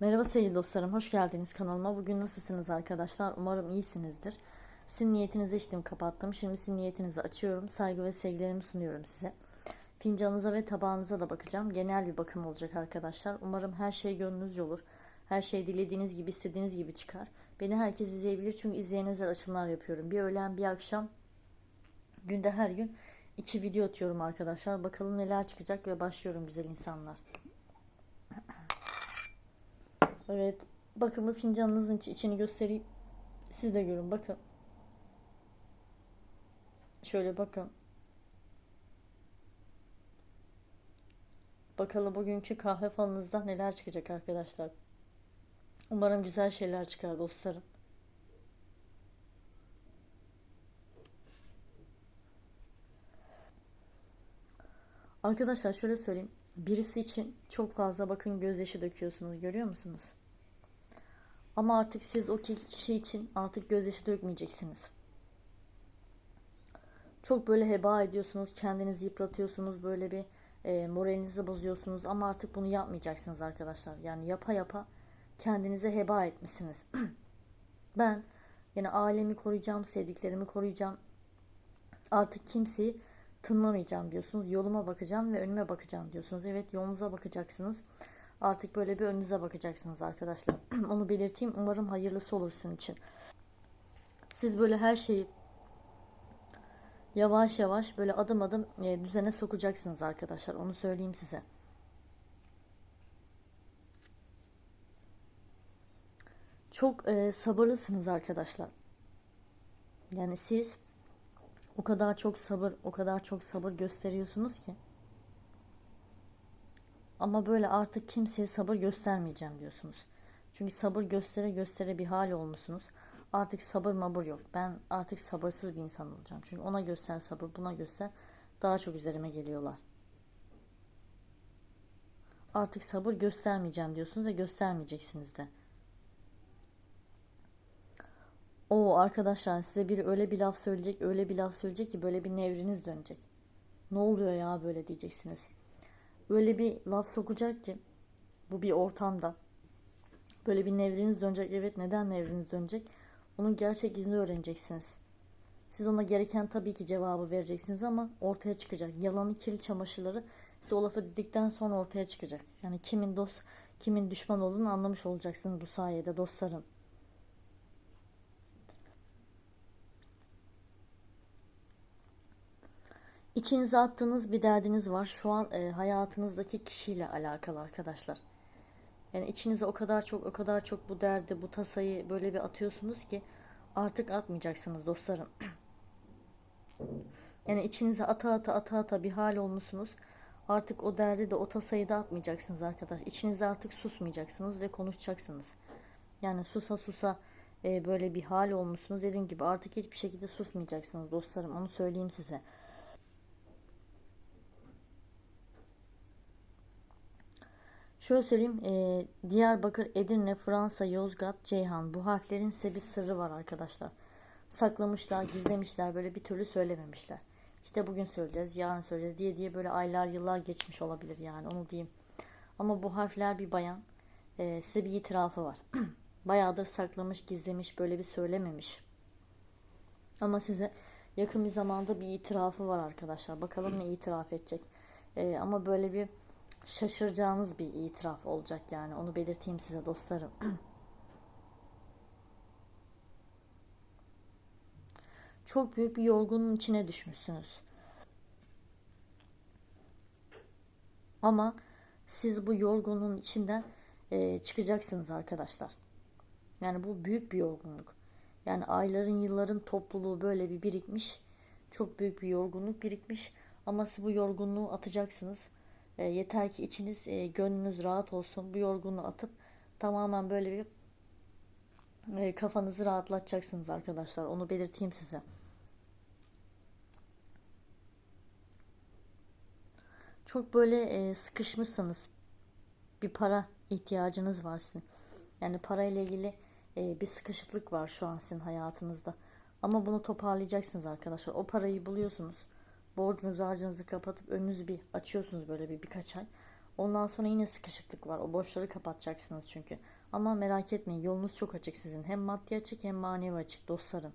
Merhaba sevgili dostlarım, hoş geldiniz kanalıma. Bugün nasılsınız arkadaşlar? Umarım iyisinizdir. Sizin niyetinizi içtim, kapattım. Şimdi sizin niyetinizi açıyorum. Saygı ve sevgilerimi sunuyorum size. Fincanınıza ve tabağınıza da bakacağım. Genel bir bakım olacak arkadaşlar. Umarım her şey gönlünüzce olur. Her şey dilediğiniz gibi, istediğiniz gibi çıkar. Beni herkes izleyebilir çünkü izleyen özel açımlar yapıyorum. Bir öğlen, bir akşam, günde her gün iki video atıyorum arkadaşlar. Bakalım neler çıkacak ve başlıyorum güzel insanlar. Evet. Bakın bu fincanınızın içi- içini göstereyim. Siz de görün bakın. Şöyle bakın. Bakalım bugünkü kahve falınızda neler çıkacak arkadaşlar. Umarım güzel şeyler çıkar dostlarım. Arkadaşlar şöyle söyleyeyim. Birisi için çok fazla bakın gözyaşı döküyorsunuz. Görüyor musunuz? Ama artık siz o kişi için artık gözyaşı dökmeyeceksiniz. Çok böyle heba ediyorsunuz, kendinizi yıpratıyorsunuz, böyle bir e, moralinizi bozuyorsunuz ama artık bunu yapmayacaksınız arkadaşlar. Yani yapa yapa kendinize heba etmişsiniz. ben yani ailemi koruyacağım, sevdiklerimi koruyacağım. Artık kimseyi tınlamayacağım diyorsunuz. Yoluma bakacağım ve önüme bakacağım diyorsunuz. Evet yolunuza bakacaksınız. Artık böyle bir önünüze bakacaksınız arkadaşlar. Onu belirteyim. Umarım hayırlısı olur sizin için. Siz böyle her şeyi yavaş yavaş böyle adım adım e, düzene sokacaksınız arkadaşlar. Onu söyleyeyim size. Çok e, sabırlısınız arkadaşlar. Yani siz o kadar çok sabır, o kadar çok sabır gösteriyorsunuz ki. Ama böyle artık kimseye sabır göstermeyeceğim diyorsunuz. Çünkü sabır göstere göstere bir hal olmuşsunuz. Artık sabır mabır yok. Ben artık sabırsız bir insan olacağım. Çünkü ona göster sabır, buna göster. Daha çok üzerime geliyorlar. Artık sabır göstermeyeceğim diyorsunuz ve göstermeyeceksiniz de. O arkadaşlar size biri öyle bir laf söyleyecek, öyle bir laf söyleyecek ki böyle bir nevriniz dönecek. Ne oluyor ya böyle diyeceksiniz. Öyle bir laf sokacak ki bu bir ortamda. Böyle bir nevriniz dönecek. Evet neden nevriniz dönecek? Onun gerçek yüzünü öğreneceksiniz. Siz ona gereken tabii ki cevabı vereceksiniz ama ortaya çıkacak. Yalanı kirli çamaşırları size o lafı dedikten sonra ortaya çıkacak. Yani kimin dost, kimin düşman olduğunu anlamış olacaksınız bu sayede dostlarım. İçinize attığınız bir derdiniz var. Şu an e, hayatınızdaki kişiyle alakalı arkadaşlar. Yani içinize o kadar çok o kadar çok bu derdi, bu tasayı böyle bir atıyorsunuz ki artık atmayacaksınız dostlarım. Yani içinize ata ata ata ata bir hal olmuşsunuz. Artık o derdi de o tasayı da atmayacaksınız arkadaş. İçinizde artık susmayacaksınız ve konuşacaksınız. Yani susa susa e, böyle bir hal olmuşsunuz. Dediğim gibi artık hiçbir şekilde susmayacaksınız dostlarım. Onu söyleyeyim size. Şöyle söyleyeyim. E, Diyarbakır, Edirne, Fransa, Yozgat, Ceyhan. Bu harflerin size bir sırrı var arkadaşlar. Saklamışlar, gizlemişler. Böyle bir türlü söylememişler. İşte bugün söyleyeceğiz, yarın söyleyeceğiz diye diye böyle aylar yıllar geçmiş olabilir yani onu diyeyim. Ama bu harfler bir bayan. E, size bir itirafı var. Bayağıdır saklamış, gizlemiş, böyle bir söylememiş. Ama size yakın bir zamanda bir itirafı var arkadaşlar. Bakalım ne itiraf edecek. E, ama böyle bir şaşıracağınız bir itiraf olacak yani. Onu belirteyim size dostlarım. Çok büyük bir yorgunluğun içine düşmüşsünüz. Ama siz bu yorgunluğun içinden e, çıkacaksınız arkadaşlar. Yani bu büyük bir yorgunluk. Yani ayların yılların topluluğu böyle bir birikmiş. Çok büyük bir yorgunluk birikmiş. Ama siz bu yorgunluğu atacaksınız. E, yeter ki içiniz, e, gönlünüz rahat olsun. Bu yorgunluğu atıp tamamen böyle bir e, kafanızı rahatlatacaksınız arkadaşlar. Onu belirteyim size. Çok böyle e, sıkışmışsınız. Bir para ihtiyacınız var sizin. Yani parayla ilgili e, bir sıkışıklık var şu an sizin hayatınızda. Ama bunu toparlayacaksınız arkadaşlar. O parayı buluyorsunuz. Borcunuzu harcınızı kapatıp önünüzü bir açıyorsunuz böyle bir birkaç ay. Ondan sonra yine sıkışıklık var. O boşları kapatacaksınız çünkü. Ama merak etmeyin yolunuz çok açık sizin. Hem maddi açık hem manevi açık dostlarım.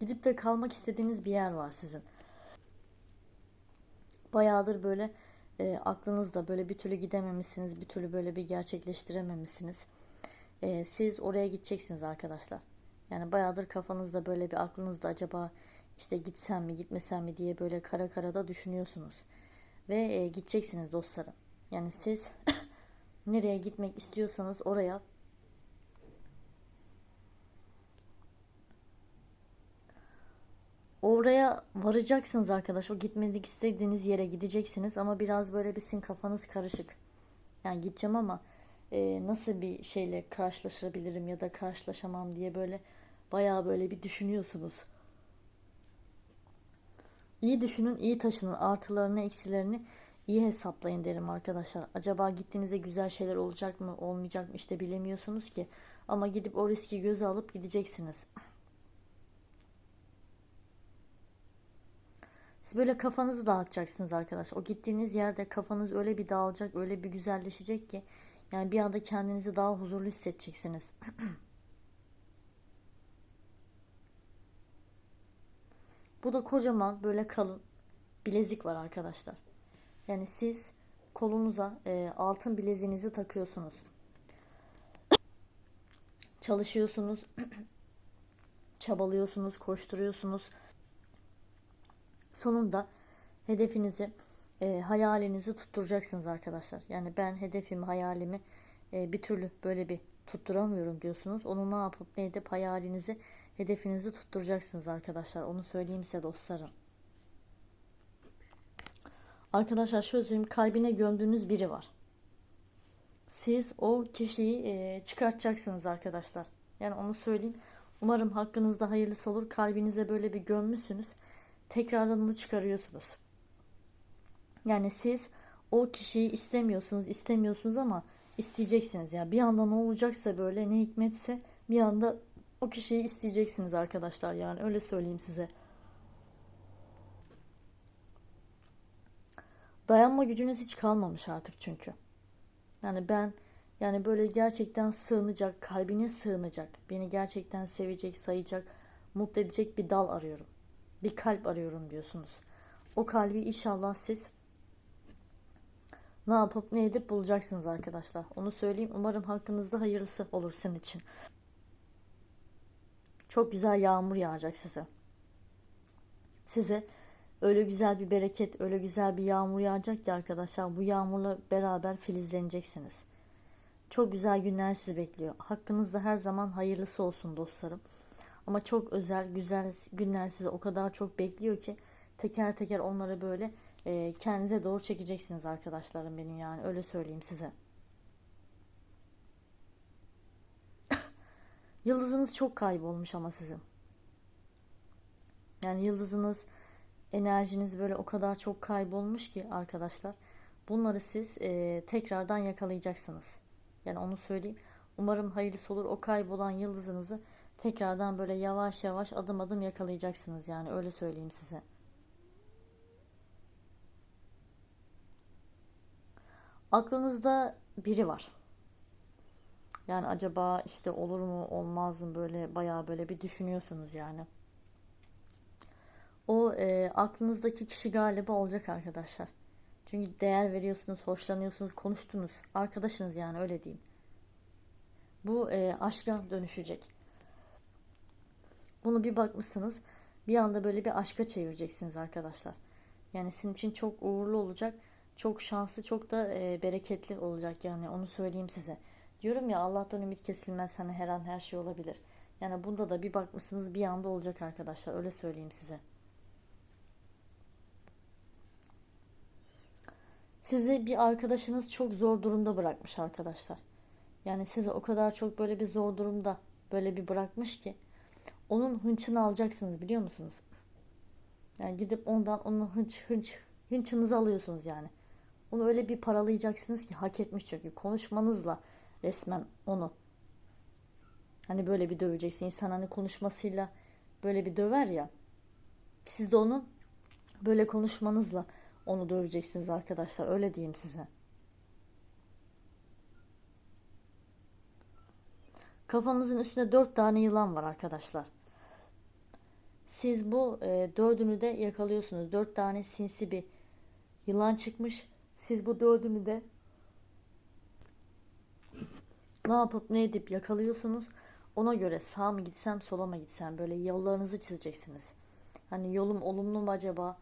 Gidip de kalmak istediğiniz bir yer var sizin. Bayağıdır böyle e, aklınızda böyle bir türlü gidememişsiniz, bir türlü böyle bir gerçekleştirememişsiniz. E, siz oraya gideceksiniz arkadaşlar. Yani bayağıdır kafanızda böyle bir aklınızda acaba işte gitsem mi gitmesem mi diye böyle kara kara da düşünüyorsunuz. Ve e, gideceksiniz dostlarım. Yani siz nereye gitmek istiyorsanız oraya Oraya varacaksınız arkadaş. O gitmedik istediğiniz yere gideceksiniz ama biraz böyle bir sizin kafanız karışık. Yani gideceğim ama e, nasıl bir şeyle karşılaşabilirim ya da karşılaşamam diye böyle bayağı böyle bir düşünüyorsunuz. İyi düşünün, iyi taşının artılarını, eksilerini iyi hesaplayın derim arkadaşlar. Acaba gittiğinizde güzel şeyler olacak mı, olmayacak mı işte bilemiyorsunuz ki. Ama gidip o riski göze alıp gideceksiniz. Siz böyle kafanızı dağıtacaksınız arkadaşlar. O gittiğiniz yerde kafanız öyle bir dağılacak, öyle bir güzelleşecek ki yani bir anda kendinizi daha huzurlu hissedeceksiniz. Bu da kocaman böyle kalın bilezik var arkadaşlar. Yani siz kolunuza e, altın bileziğinizi takıyorsunuz. Çalışıyorsunuz. çabalıyorsunuz, koşturuyorsunuz. Sonunda hedefinizi, e, hayalinizi tutturacaksınız arkadaşlar. Yani ben hedefimi, hayalimi e, bir türlü böyle bir tutturamıyorum diyorsunuz. Onu ne yapıp ne edip hayalinizi, hedefinizi tutturacaksınız arkadaşlar. Onu söyleyeyim size dostlarım. Arkadaşlar şöyle söyleyeyim kalbine gömdüğünüz biri var. Siz o kişiyi e, çıkartacaksınız arkadaşlar. Yani onu söyleyeyim. Umarım hakkınızda hayırlısı olur. Kalbinize böyle bir gömmüşsünüz. Tekrardan onu çıkarıyorsunuz. Yani siz o kişiyi istemiyorsunuz, istemiyorsunuz ama isteyeceksiniz. Yani bir anda ne olacaksa böyle ne hikmetse bir anda o kişiyi isteyeceksiniz arkadaşlar. Yani öyle söyleyeyim size. Dayanma gücünüz hiç kalmamış artık çünkü. Yani ben yani böyle gerçekten sığınacak, kalbine sığınacak, beni gerçekten sevecek, sayacak, mutlu edecek bir dal arıyorum. Bir kalp arıyorum diyorsunuz. O kalbi inşallah siz ne yapıp ne edip bulacaksınız arkadaşlar. Onu söyleyeyim. Umarım hakkınızda hayırlısı olur sizin için. Çok güzel yağmur yağacak size. Size öyle güzel bir bereket, öyle güzel bir yağmur yağacak ki arkadaşlar bu yağmurla beraber filizleneceksiniz. Çok güzel günler sizi bekliyor. Hakkınızda her zaman hayırlısı olsun dostlarım. Ama çok özel, güzel günler sizi o kadar çok bekliyor ki teker teker onları böyle e, kendinize doğru çekeceksiniz arkadaşlarım benim yani öyle söyleyeyim size. Yıldızınız çok kaybolmuş ama sizin. Yani yıldızınız, enerjiniz böyle o kadar çok kaybolmuş ki arkadaşlar. Bunları siz e, tekrardan yakalayacaksınız. Yani onu söyleyeyim. Umarım hayırlısı olur. O kaybolan yıldızınızı tekrardan böyle yavaş yavaş adım adım yakalayacaksınız yani öyle söyleyeyim size. Aklınızda biri var. Yani acaba işte olur mu olmaz mı böyle bayağı böyle bir düşünüyorsunuz yani. O e, aklınızdaki kişi galiba olacak arkadaşlar. Çünkü değer veriyorsunuz, hoşlanıyorsunuz, konuştunuz. Arkadaşınız yani öyle diyeyim. Bu e, aşka dönüşecek. Bunu bir bakmışsınız bir anda böyle bir aşka çevireceksiniz arkadaşlar. Yani sizin için çok uğurlu olacak. Çok şanslı, çok da e, bereketli olacak yani onu söyleyeyim size. Diyorum ya Allah'tan ümit kesilmez hani her an her şey olabilir. Yani bunda da bir bakmışsınız bir anda olacak arkadaşlar öyle söyleyeyim size. Sizi bir arkadaşınız çok zor durumda bırakmış arkadaşlar. Yani sizi o kadar çok böyle bir zor durumda böyle bir bırakmış ki onun hınçını alacaksınız biliyor musunuz? Yani gidip ondan onun hınç hınç hınçınızı alıyorsunuz yani. Onu öyle bir paralayacaksınız ki hak etmiş çünkü konuşmanızla resmen onu. Hani böyle bir döveceksin. İnsan hani konuşmasıyla böyle bir döver ya. Siz de onun Böyle konuşmanızla onu döveceksiniz arkadaşlar. Öyle diyeyim size. Kafanızın üstünde dört tane yılan var arkadaşlar. Siz bu e, dördünü de yakalıyorsunuz. Dört tane sinsi bir yılan çıkmış. Siz bu dördünü de ne yapıp ne edip yakalıyorsunuz. Ona göre sağ mı gitsem sola mı gitsem böyle yollarınızı çizeceksiniz. Hani yolum olumlu mu acaba?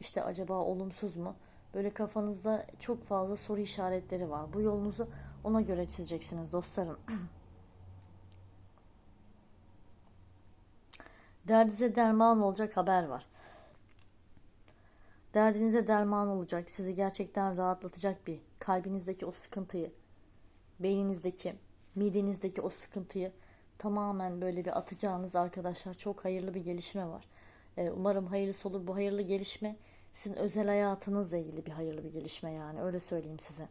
İşte acaba olumsuz mu? Böyle kafanızda çok fazla soru işaretleri var. Bu yolunuzu ona göre çizeceksiniz dostlarım. Derdinize derman olacak haber var. Derdinize derman olacak, sizi gerçekten rahatlatacak bir kalbinizdeki o sıkıntıyı, beyninizdeki, midenizdeki o sıkıntıyı tamamen böyle bir atacağınız arkadaşlar çok hayırlı bir gelişme var. Ee, umarım hayırlısı olur. Bu hayırlı gelişme sizin özel hayatınızla ilgili bir hayırlı bir gelişme yani öyle söyleyeyim size.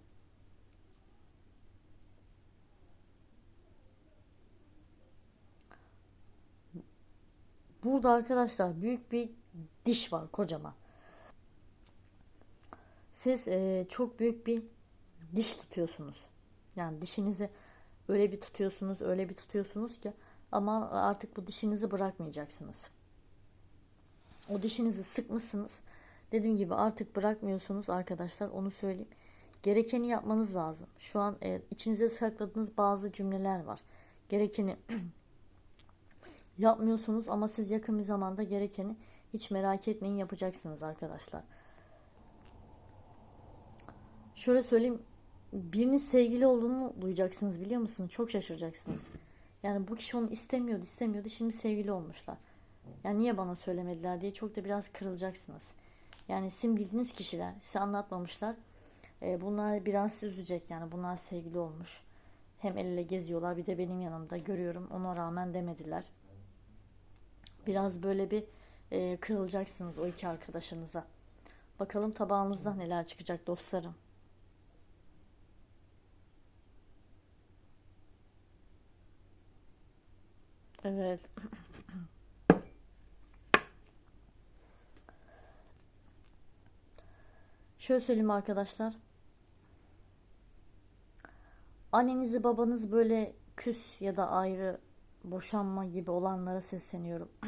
Burada arkadaşlar büyük bir diş var kocaman. Siz e, çok büyük bir diş tutuyorsunuz. Yani dişinizi öyle bir tutuyorsunuz, öyle bir tutuyorsunuz ki ama artık bu dişinizi bırakmayacaksınız. O dişinizi sıkmışsınız. Dediğim gibi artık bırakmıyorsunuz arkadaşlar onu söyleyeyim. Gerekeni yapmanız lazım. Şu an e, içinize sakladığınız bazı cümleler var. Gerekeni yapmıyorsunuz ama siz yakın bir zamanda gerekeni hiç merak etmeyin yapacaksınız arkadaşlar. Şöyle söyleyeyim birinin sevgili olduğunu duyacaksınız biliyor musunuz? Çok şaşıracaksınız. Yani bu kişi onu istemiyordu istemiyordu şimdi sevgili olmuşlar. Yani niye bana söylemediler diye çok da biraz kırılacaksınız. Yani sizin bildiğiniz kişiler size anlatmamışlar. E, bunlar biraz sizi üzecek yani bunlar sevgili olmuş. Hem el ele geziyorlar bir de benim yanımda görüyorum ona rağmen demediler. Biraz böyle bir e, kırılacaksınız o iki arkadaşınıza. Bakalım tabağınızda neler çıkacak dostlarım. Evet. Şöyle söyleyeyim arkadaşlar. Annenizi babanız böyle küs ya da ayrı boşanma gibi olanlara sesleniyorum.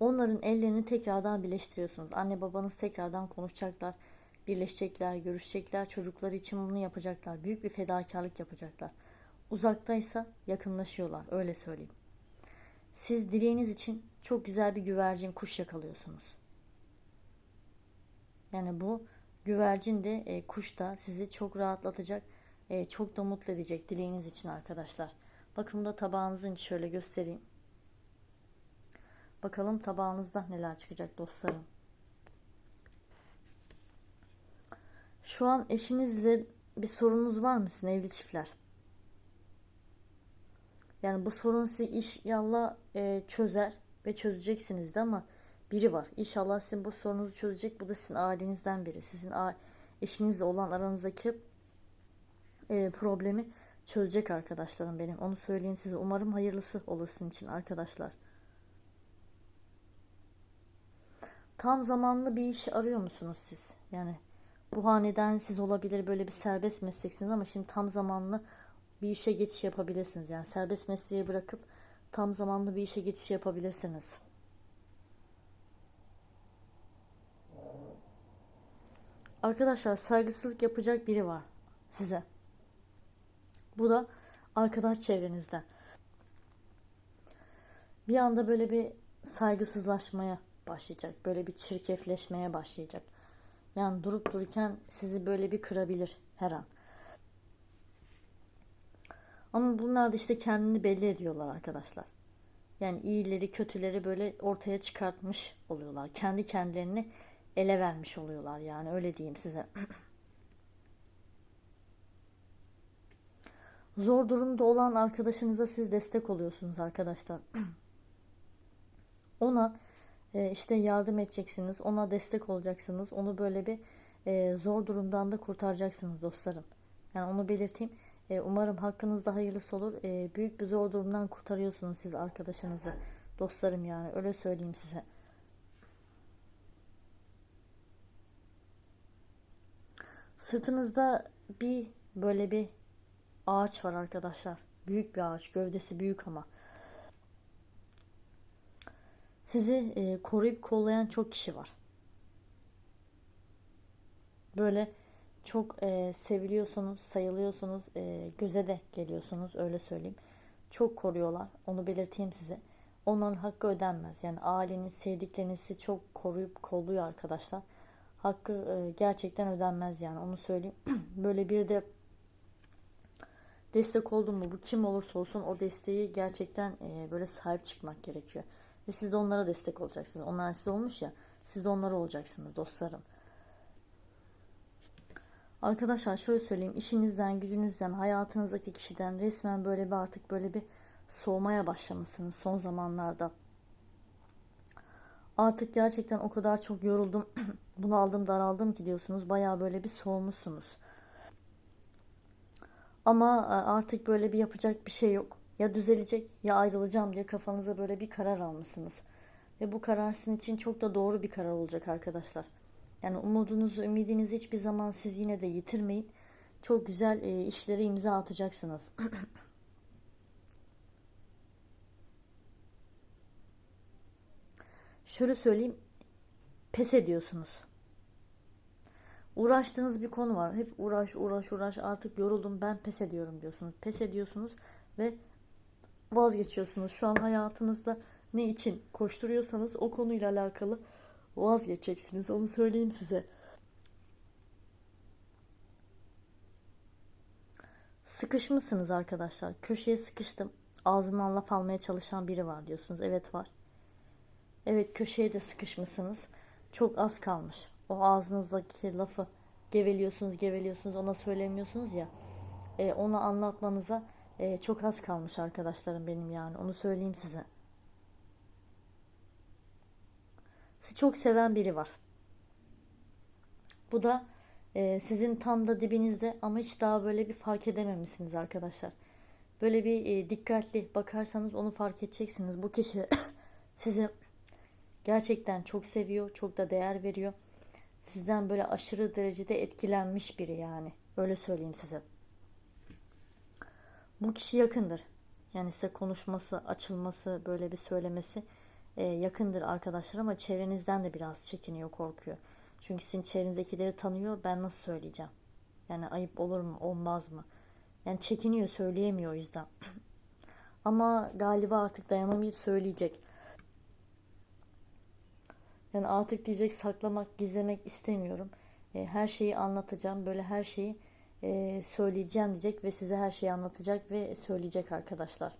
Onların ellerini tekrardan birleştiriyorsunuz. Anne babanız tekrardan konuşacaklar, birleşecekler, görüşecekler. Çocukları için bunu yapacaklar. Büyük bir fedakarlık yapacaklar. Uzaktaysa yakınlaşıyorlar. Öyle söyleyeyim. Siz dileğiniz için çok güzel bir güvercin kuş yakalıyorsunuz. Yani bu güvercin de e, kuş da sizi çok rahatlatacak, e, çok da mutlu edecek dileğiniz için arkadaşlar. Bakın da tabağınızın şöyle göstereyim. Bakalım tabağınızda neler çıkacak dostlarım. Şu an eşinizle bir sorunuz var mısın evli çiftler? Yani bu sorun sizi inşallah e, çözer ve çözeceksiniz de ama biri var. İnşallah sizin bu sorunuzu çözecek. Bu da sizin ailenizden biri. Sizin eşinizle olan aranızdaki e, problemi çözecek arkadaşlarım benim. Onu söyleyeyim size. Umarım hayırlısı olur sizin için arkadaşlar. Tam zamanlı bir iş arıyor musunuz siz? Yani bu haneden siz olabilir böyle bir serbest mesleksiniz ama şimdi tam zamanlı bir işe geçiş yapabilirsiniz. Yani serbest mesleği bırakıp tam zamanlı bir işe geçiş yapabilirsiniz. Arkadaşlar saygısızlık yapacak biri var size. Bu da arkadaş çevrenizde. Bir anda böyle bir saygısızlaşmaya başlayacak. Böyle bir çirkefleşmeye başlayacak. Yani durup dururken sizi böyle bir kırabilir her an. Ama bunlar da işte kendini belli ediyorlar arkadaşlar. Yani iyileri kötüleri böyle ortaya çıkartmış oluyorlar. Kendi kendilerini ele vermiş oluyorlar yani öyle diyeyim size. Zor durumda olan arkadaşınıza siz destek oluyorsunuz arkadaşlar. Ona e, işte yardım edeceksiniz. Ona destek olacaksınız. Onu böyle bir e, zor durumdan da kurtaracaksınız dostlarım. Yani onu belirteyim. Ee, umarım hakkınızda hayırlısı olur. Ee, büyük bir zor durumdan kurtarıyorsunuz siz arkadaşınızı. Dostlarım yani öyle söyleyeyim size. Sırtınızda bir böyle bir ağaç var arkadaşlar. Büyük bir ağaç. Gövdesi büyük ama. Sizi e, koruyup kollayan çok kişi var. Böyle çok e, seviliyorsunuz, sayılıyorsunuz, e, göze de geliyorsunuz öyle söyleyeyim. Çok koruyorlar. Onu belirteyim size. Onların hakkı ödenmez. Yani aileniz, sevdiklerinizi çok koruyup kolluyor arkadaşlar. Hakkı e, gerçekten ödenmez yani onu söyleyeyim. Böyle bir de destek oldu mu bu kim olursa olsun o desteği gerçekten e, böyle sahip çıkmak gerekiyor. Ve siz de onlara destek olacaksınız. Onlar size olmuş ya siz de onlara olacaksınız dostlarım. Arkadaşlar şöyle söyleyeyim işinizden, gücünüzden, hayatınızdaki kişiden resmen böyle bir artık böyle bir soğumaya başlamışsınız son zamanlarda. Artık gerçekten o kadar çok yoruldum, bunu aldım daraldım ki diyorsunuz. Baya böyle bir soğumuşsunuz. Ama e, artık böyle bir yapacak bir şey yok. Ya düzelecek ya ayrılacağım diye kafanıza böyle bir karar almışsınız. Ve bu karar sizin için çok da doğru bir karar olacak arkadaşlar. Yani umudunuzu, ümidinizi hiçbir zaman siz yine de yitirmeyin. Çok güzel e, işlere imza atacaksınız. Şöyle söyleyeyim. Pes ediyorsunuz. Uğraştığınız bir konu var. Hep uğraş, uğraş, uğraş. Artık yoruldum ben pes ediyorum diyorsunuz. Pes ediyorsunuz ve vazgeçiyorsunuz. Şu an hayatınızda ne için koşturuyorsanız o konuyla alakalı vazgeçeceksiniz. Onu söyleyeyim size. Sıkışmışsınız arkadaşlar. Köşeye sıkıştım. Ağzımdan laf almaya çalışan biri var diyorsunuz. Evet var. Evet köşeye de sıkışmışsınız. Çok az kalmış. O ağzınızdaki lafı geveliyorsunuz geveliyorsunuz ona söylemiyorsunuz ya. E, onu anlatmanıza e, çok az kalmış arkadaşlarım benim yani. Onu söyleyeyim size. Sizi çok seven biri var. Bu da e, sizin tam da dibinizde ama hiç daha böyle bir fark edememişsiniz arkadaşlar. Böyle bir e, dikkatli bakarsanız onu fark edeceksiniz. Bu kişi sizi gerçekten çok seviyor, çok da değer veriyor. Sizden böyle aşırı derecede etkilenmiş biri yani. Öyle söyleyeyim size. Bu kişi yakındır. Yani size konuşması, açılması, böyle bir söylemesi e, yakındır arkadaşlar ama çevrenizden de biraz çekiniyor, korkuyor. Çünkü sizin çevrenizdekileri tanıyor. Ben nasıl söyleyeceğim? Yani ayıp olur mu, olmaz mı? Yani çekiniyor, söyleyemiyor o yüzden. ama galiba artık dayanamayıp söyleyecek. Yani artık diyecek saklamak, gizlemek istemiyorum. E, her şeyi anlatacağım. Böyle her şeyi e, söyleyeceğim diyecek ve size her şeyi anlatacak ve söyleyecek arkadaşlar.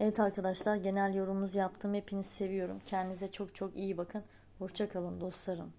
Evet arkadaşlar genel yorumunuzu yaptım. Hepinizi seviyorum. Kendinize çok çok iyi bakın. Hoşçakalın dostlarım.